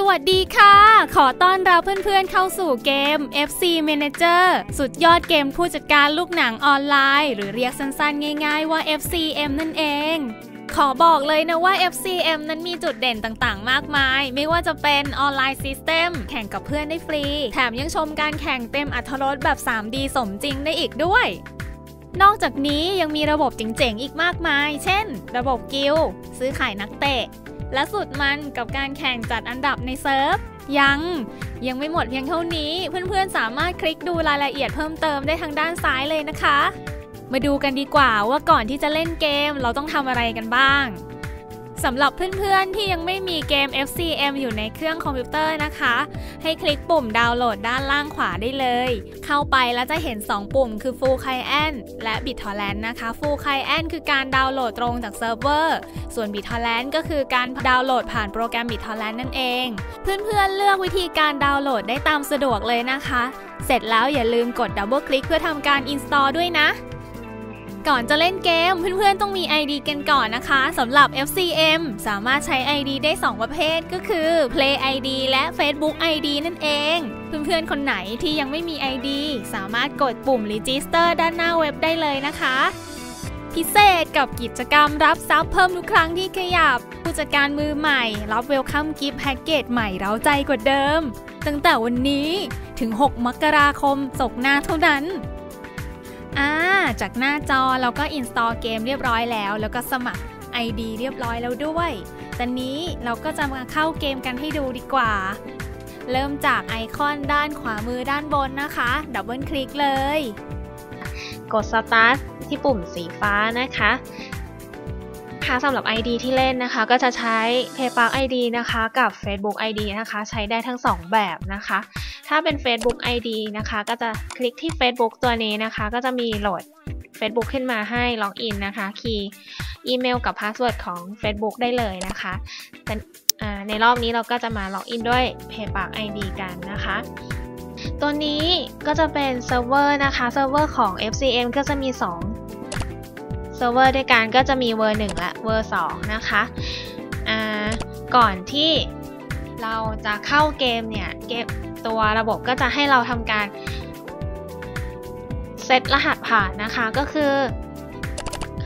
สวัสดีค่ะ ขอต้อนรับเพื่อนๆเข้าสู่เกม FC Manager สุดยอดเกมผู้จัดการลูกหนังออนไลน์ หรือเรียกสั้นๆ ง่ายๆว่า FCM นั่นเอง ขอบอกเลยนะว่า FCM นั้นมีจุดเด่นต่างๆ มากมาย ไม่ว่าจะเป็นออนไลน์ซิสเต็มแข่งกับเพื่อนได้ฟรี แถมยังชมการแข่งเต็มอัตรสแบบ 3D สมจริงได้อีกด้วย นอกจากนี้ยังมีระบบเจ๋งๆ อีกมากมาย เช่น ระบบกิลซื้อขายนักเตะ และสุดมันกับการแข่งจัดอันดับในเซิร์ฟ ยัง ยังไม่หมดเพียงเท่านี้ เพื่อนๆสามารถคลิกดูรายละเอียดเพิ่มเติมได้ทางด้านซ้ายเลยนะคะ มาดูกันดีกว่าว่าก่อนที่จะเล่นเกมเราต้องทำอะไรกันบ้าง สำหรับเพื่อนๆที่ยังไม่มีเกม FCM อยู่ในเครื่องคอมพิวเตอร์นะคะ ให้คลิกปุ่มดาวน์โหลดด้านล่างขวาได้เลย เข้าไปแล้วจะเห็น 2 ปุ่มคือ Full Client และ BitTorrent นะคะ Full Client คือการดาวน์โหลดตรงจากเซิร์ฟเวอร์ ส่วน BitTorrent ก็คือการดาวน์โหลดผ่านโปรแกรม BitTorrent นั่นเอง เพื่อนๆเลือกวิธีการดาวน์โหลดได้ตามสะดวกเลยนะคะ เสร็จแล้วอย่าลืมกดดับเบิลคลิกเพื่อทำการ install ด้วยนะ ก่อนจะเล่นเกม เพื่อนๆ ต้องมี ID กันก่อนนะคะสำหรับ FCM สามารถใช้ ID ได้ 2 ประเภทก็คือ Play ID และ Facebook ID นั่นเอง เพื่อนๆ คนไหนที่ยังไม่มี ID สามารถกดปุ่ม Register ด้านหน้าเว็บได้เลยนะคะ พิเศษกับกิจกรรมรับซับเพิ่มทุกครั้งที่ขยับ ผู้จัดการมือใหม่ รับเวลคัมกิฟต์แพ็กเกจใหม่เร้าใจกว่าเดิม ตั้งแต่วันนี้ถึง 6 มกราคมศกหน้าเท่านั้น อ่าจากหน้าจอเราก็อินสตอลเกมเรียบร้อยแล้ว แล้วก็สมัคร ID เรียบร้อยแล้วด้วยตอนนี้เราก็จะมาเข้าเกมกันให้ดูดีกว่า เริ่มจากไอคอนด้านขวามือด้านบนนะคะ ดับเบิลคลิกเลย กด Start ที่ปุ่มสีฟ้านะคะค่ะสำหรับ ID ที่เล่นนะคะก็จะใช้ PayPal ID นะคะกับ Facebook ID นะคะ ใช้ได้ทั้ง 2 แบบนะคะ ถ้าเป็น Facebook ID นะคะ ก็จะคลิกที่ Facebook ตัวนี้นะคะ ก็จะมีโหลด Facebook ขึ้นมาให้ล็อกอินนะคะ คีย์อีเมลกับพาสเวิร์ดของ Facebook ได้เลยนะคะแต่ในรอบนี้เราก็จะมาล็อกอินด้วย PayPal ID กันนะคะ ตัวนี้ก็จะเป็นเซิร์ฟเวอร์นะคะ เซิร์ฟเวอร์ของ FCM ก็จะมี 2 เซิร์ฟเวอร์ด้วยกันก็จะมีเวอร์1และเวอร์2นะคะก่อนที่เราจะเข้าเกมเนี่ยเกม ตัวระบบก็จะให้เราทำการเซตรหัสผ่านนะคะก็คือ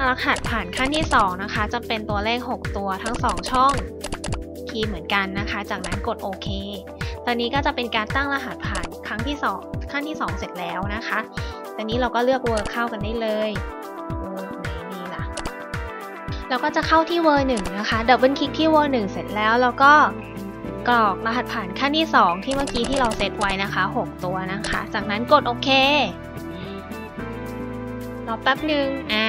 รหัสผ่านขั้นที่ 2 นะคะ จะเป็นตัวเลข 6 ตัวทั้ง 2 ช่องคีย์เหมือนกันนะคะ จากนั้นกดโอเคตอนนี้ก็จะเป็นการตั้งรหัสผ่านครั้งที่ 2 ขั้นที่ 2 เสร็จแล้วนะคะ ตอนนี้เราก็เลือกเวอร์เข้ากันได้เลยเราก็จะเข้าที่เวอร์หนึ่งนะคะดับเบิลคลิกที่เวอร์หนึ่งเสร็จแล้วเราก็ กรอกรหัสผ่านขั้นที่ 2 ที่เมื่อกี้ที่เราเซตไว้นะคะ 6 ตัวนะคะ จากนั้นกดโอเค รอแป๊บหนึ่งอ่า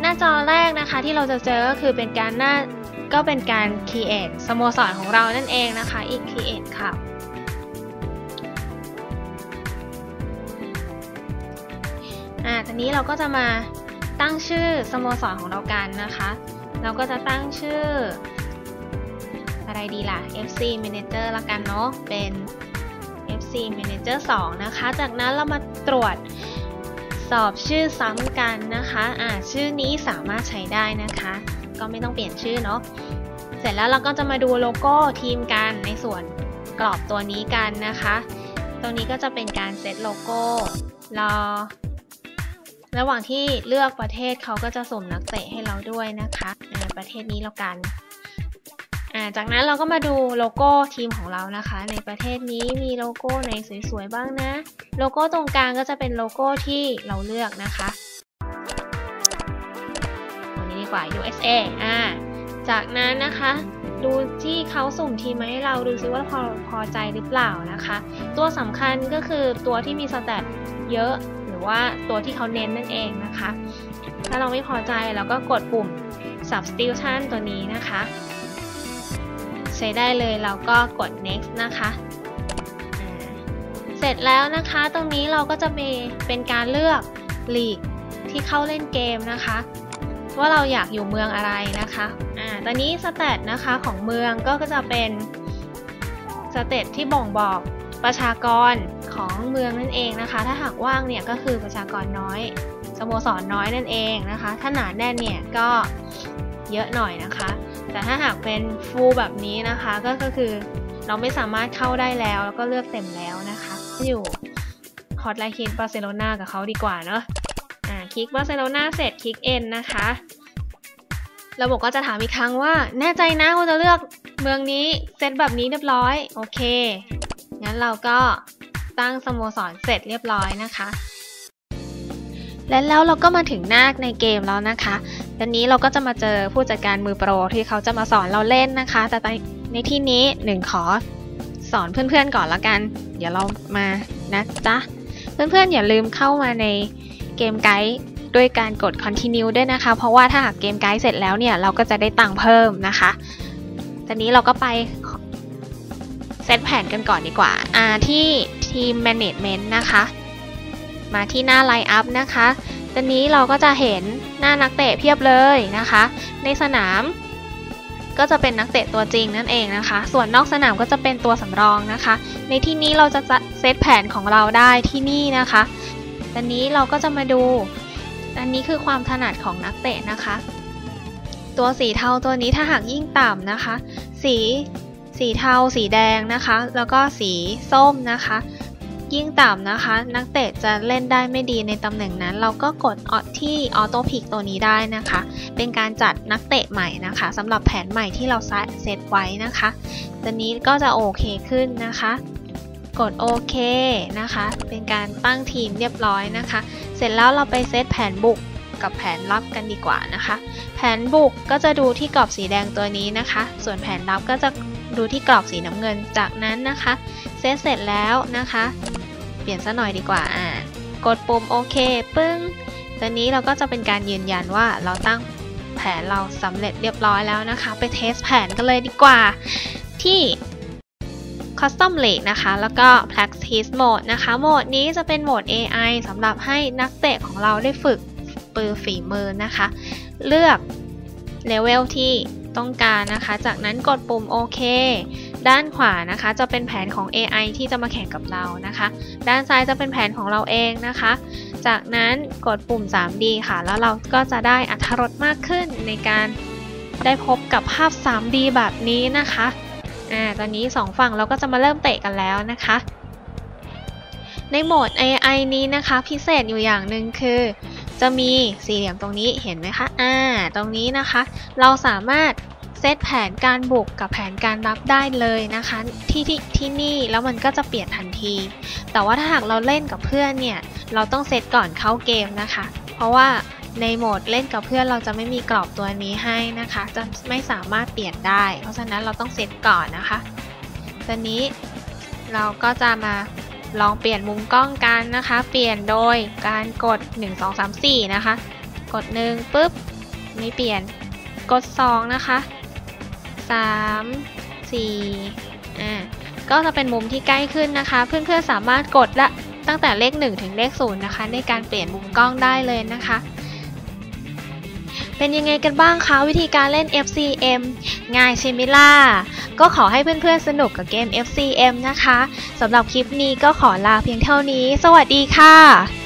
หน้าจอแรกนะคะที่เราจะเจอก็คือเป็นการหน้าก็เป็นการ create สโมสรของเรานั่นเองนะคะ อีก create ค่ะอ่าตอนนี้เราก็จะมาตั้งชื่อสโมสรของเรากันนะคะ เราก็จะตั้งชื่อ อะไรดีล่ะ FC Manager ละกันเนาะ เป็น FC Manager 2 นะคะ จากนั้นเรามาตรวจสอบชื่อซ้ำกันนะคะ อ่า ชื่อนี้สามารถใช้ได้นะคะ ก็ไม่ต้องเปลี่ยนชื่อเนาะ เสร็จแล้วเราก็จะมาดูโลโก้ทีมกันในส่วนกรอบตัวนี้กันนะคะตรงนี้ก็จะเป็นการเซตโลโก้รอระหว่างที่เลือกประเทศเขาก็จะส่งนักเตะให้เราด้วยนะคะประเทศนี้แล้วกัน จากนั้นเราก็มาดูโลโก้ทีมของเรานะคะ ในประเทศนี้มีโลโก้ไหนสวยๆบ้างนะ โลโก้ตรงกลางก็จะเป็นโลโก้ที่เราเลือกนะคะตรงนี้ดีกว่า USA อ่าจากนั้นนะคะดูที่เขาสุ่มทีมมาให้เราดูซิว่าพอพอใจหรือเปล่านะคะ ตัวสำคัญก็คือตัวที่มีสแตทเยอะ หรือว่าตัวที่เขาเน้นนั่นเองนะคะ ถ้าเราไม่พอใจเราก็กดปุ่ม substitution ตัวนี้นะคะ ใช้ได้เลยเราก็กด next นะคะเสร็จแล้วนะคะตรงนี้เราก็จะมีเป็นการเลือกลีกที่เข้าเล่นเกมนะคะ ว่าเราอยากอยู่เมืองอะไรนะคะอ่าตอนนี้สเตตนะคะของเมืองก็จะเป็นสเตตที่บ่งบอกประชากรของเมืองนั่นเองนะคะ ถ้าหากว่างเนี่ยก็คือประชากรน้อยสโมสรน้อยนั่นเองนะคะ ถ้าหนาแน่นเนี่ยก็เยอะหน่อยนะคะ แต่ถ้าหากเป็นฟูลแบบนี้นะคะก็คือเราไม่สามารถเข้าได้แล้ว แล้วก็เลือกเต็มแล้วนะคะ อยู่ฮอตไลน์คิกบาร์เซโลนากับเขาดีกว่าเนาะอ่าคลิกบาร์เซโลนาเสร็จคลิก N นะคะ ระบบก็จะถามอีกครั้งว่า แน่ใจนะว่าจะเลือกเมืองนี้เซตแบบนี้เรียบร้อย โอเค งั้นเราก็ตั้งสโมสรเสร็จเรียบร้อยนะคะ และแล้วเราก็มาถึงน้าในเกมแล้วนะคะตอนนี้เราก็จะมาเจอผู้จัดการมือโปรที่เขาจะมาสอนเราเล่นนะคะ แต่ในที่นี้หนึ่งขอสอนเพื่อนๆก่อนละกัน เดี๋ยวเรามานะจ๊ะ เพื่อนๆอย่าลืมเข้ามาในเกมไกด์ด้วยการกด continue ด้วยนะคะ เพราะว่าถ้าหากเกมไกด์เสร็จแล้วเนี่ยเราก็จะได้ตังค์เพิ่มนะคะ ตอนนี้เราก็ไปเซตแผนกันก่อนดีกว่า อ่าที่ทีม management นะคะ มาที่หน้า line up นะคะตอนนี้เราก็จะเห็นหน้านักเตะเพียบเลยนะคะ ในสนามก็จะเป็นนักเตะตัวจริงนั่นเองนะคะ ส่วนนอกสนามก็จะเป็นตัวสำรองนะคะ ในที่นี้เราจะเซตแผนของเราได้ที่นี่นะคะตอนนี้เราก็จะมาดู อันนี้คือความถนัดของนักเตะนะคะ ตัวสีเทาตัวนี้ถ้าหากยิ่งต่ำนะคะ สีสีเทา สีแดงนะคะ แล้วก็สีส้มนะคะ ยิ่งต่ำนะคะ นักเตะจะเล่นได้ไม่ดีในตำแหน่งนั้น เราก็กดออที่ออโต้พิกตัวนี้ได้นะคะ เป็นการจัดนักเตะใหม่นะคะสำหรับแผนใหม่ที่เราเซตไว้นะคะตอนนี้ก็จะโอเคขึ้นนะคะ กดโอเคนะคะ เป็นการตั้งทีมเรียบร้อยนะคะ เสร็จแล้วเราไปเซตแผนบุกกับแผนรับกันดีกว่านะคะ แผนบุกก็จะดูที่กรอบสีแดงตัวนี้นะคะ ส่วนแผนรับก็จะดูที่กรอบสีน้ำเงิน จากนั้นนะคะ เซตเสร็จแล้วนะคะ เปลี่ยนซะหน่อยดีกว่าอ่ากดปุ่มโอเคปึ้งตอนนี้เราก็จะเป็นการยืนยันว่าเราตั้งแผนเราสำเร็จเรียบร้อยแล้วนะคะ ไปเทสแผนกันเลยดีกว่า ที่ Custom League นะคะ แล้วก็ Practice Mode นะคะ โหมดนี้จะเป็นโหมด AI สำหรับให้นักเตะของเราได้ฝึกปือฝีมือนะคะ เลือกเลเวลที่ต้องการนะคะ จากนั้นกดปุ่มโอเค ด้านขวานะคะจะเป็นแผนของ AI ที่จะมาแข่งกับเรานะคะ ด้านซ้ายจะเป็นแผนของเราเองนะคะ จากนั้นกดปุ่ม 3D ค่ะ แล้วเราก็จะได้อัธรสมากขึ้นในการได้พบกับภาพ 3D แบบนี้นะคะ อ่า ตอนนี้ 2 ฝั่งเราก็จะมาเริ่มเตะกันแล้วนะคะ ในโหมด AI นี้นะคะ พิเศษอยู่อย่างหนึ่งคือ จะมีสี่เหลี่ยมตรงนี้เห็นไหมคะ อ่า ตรงนี้นะคะ เราสามารถ ซตแผนการบุกกับแผนการรับได้เลยนะคะที่ที่ที่นี่แล้วมันก็จะเปลี่ยนทันที แต่ว่าถ้าหากเราเล่นกับเพื่อนเนี่ย เราต้องเซตก่อนเข้าเกมนะคะ เพราะว่าในโหมดเล่นกับเพื่อนเราจะไม่มีกรอบตัวนี้ให้นะคะ จะไม่สามารถเปลี่ยนได้ เพราะฉะนั้นเราต้องเซตก่อนนะคะตอนนี้เราก็จะมาลองเปลี่ยนมุมกล้องกันนะคะ เปลี่ยนโดยการกด 1 2 3 4 นะคะ กด 1ปุ๊บไม่เปลี่ยน กด 2 นะคะ 3 4อ่าก็จะเป็นมุมที่ใกล้ขึ้นนะคะ เพื่อนๆสามารถกดละตั้งแต่เลข 1 ถึงเลข 0 นะคะ ในการเปลี่ยนมุมกล้องได้เลยนะคะ เป็นยังไงกันบ้างคะ วิธีการเล่น FCM ง่ายใช่ไหมล่ะ ก็ขอให้เพื่อนๆสนุกกับเกม FCM นะคะสำหรับคลิปนี้ก็ขอลาเพียงเท่านี้ สวัสดีค่ะ